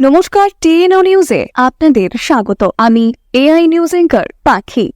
নমস্কার টিএনও নিউজে আপনাদের স্বাগত। আমি এআই নিউজ এঙ্কার পাখি।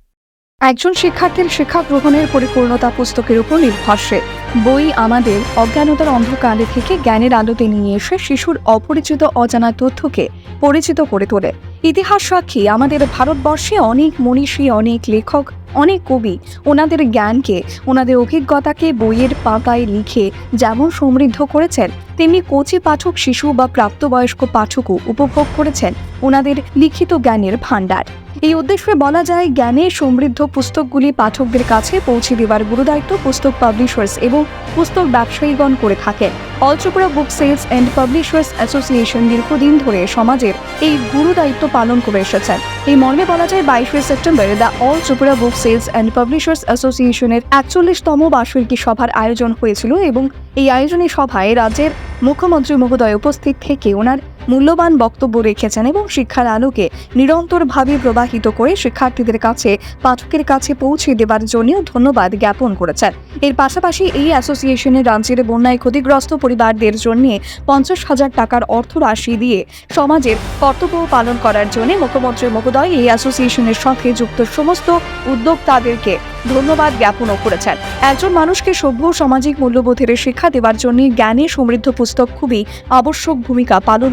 একজন শিক্ষার্থীর শিক্ষা গ্রহণের পরিপূর্ণতা পুস্তকের উপর নির্ভরশীল। বই আমাদের অজ্ঞানতার অন্ধকারে থেকে জ্ঞানের আলোতে নিয়ে এসে শিশুর অপরিচিত অজানা তথ্যকে পরিচিত করে তোলে। ইতিহাস সাক্ষী আমাদের ভারতবর্ষে অনেক মনীষী, অনেক লেখক অনেক কবি ওনাদের জ্ঞানকে, ওনাদের অভিজ্ঞতাকে বইয়ের পাতায় লিখে যেমন সমৃদ্ধ করেছেন, তেমনি কচি পাঠক শিশু বা প্রাপ্তবয়স্ক পাঠকও উপভোগ করেছেন ওনাদের লিখিত জ্ঞানের ভাণ্ডার। এই উদ্দেশ্যে বলা যায়, জ্ঞানে সমৃদ্ধ পুস্তকগুলি পাঠকদের কাছে পৌঁছে দেওয়ার গুরুদায়িত্ব পুস্তক পাবলিশার্স এবং পুস্তক ব্যবসায়ীগণ করে থাকেন। All book sales and publishers association দীর্ঘদিন ধরে সমাজের এই গুরুদায়িত্ব পালন করে এসেছেন। এই মর্মে বলা যায়, বাইশে September the all book sales and publishers অ্যাসোসিয়েশনের একচল্লিশতম বার্ষিকী সভার আয়োজন হয়েছিল এবং এই আয়োজনী সভায় রাজ্যের মুখ্যমন্ত্রী মহোদয় উপস্থিত থেকে ওনার মূল্যবান বক্তব্য রেখেছেন এবং শিক্ষার আলোকে নিরন্তরভাবে প্রবাহিত করে শিক্ষার্থীদের কাছে, পাঠকের কাছে পৌঁছে দেবার জন্যও ধন্যবাদ জ্ঞাপন করেছেন। এর পাশাপাশি এই অ্যাসোসিয়েশনের রাজ্যের বন্যায় ক্ষতিগ্রস্ত পরিবারদের জন্য পঞ্চাশ হাজার টাকার অর্থ রাশি দিয়ে সমাজের কর্তব্য পালন করার জন্য মুখ্যমন্ত্রী মহোদয় এই অ্যাসোসিয়েশনের সাথে যুক্ত সমস্ত উদ্যোক্তাদেরকে ধন্যবাদ জ্ঞাপনও করেছেন। একজন মানুষকে সভ্য সামাজিক মূল্যবোধের শিক্ষা দেওয়ার জন্য জ্ঞানে সমৃদ্ধ পুস্তক খুবই আবশ্যক ভূমিকা পালন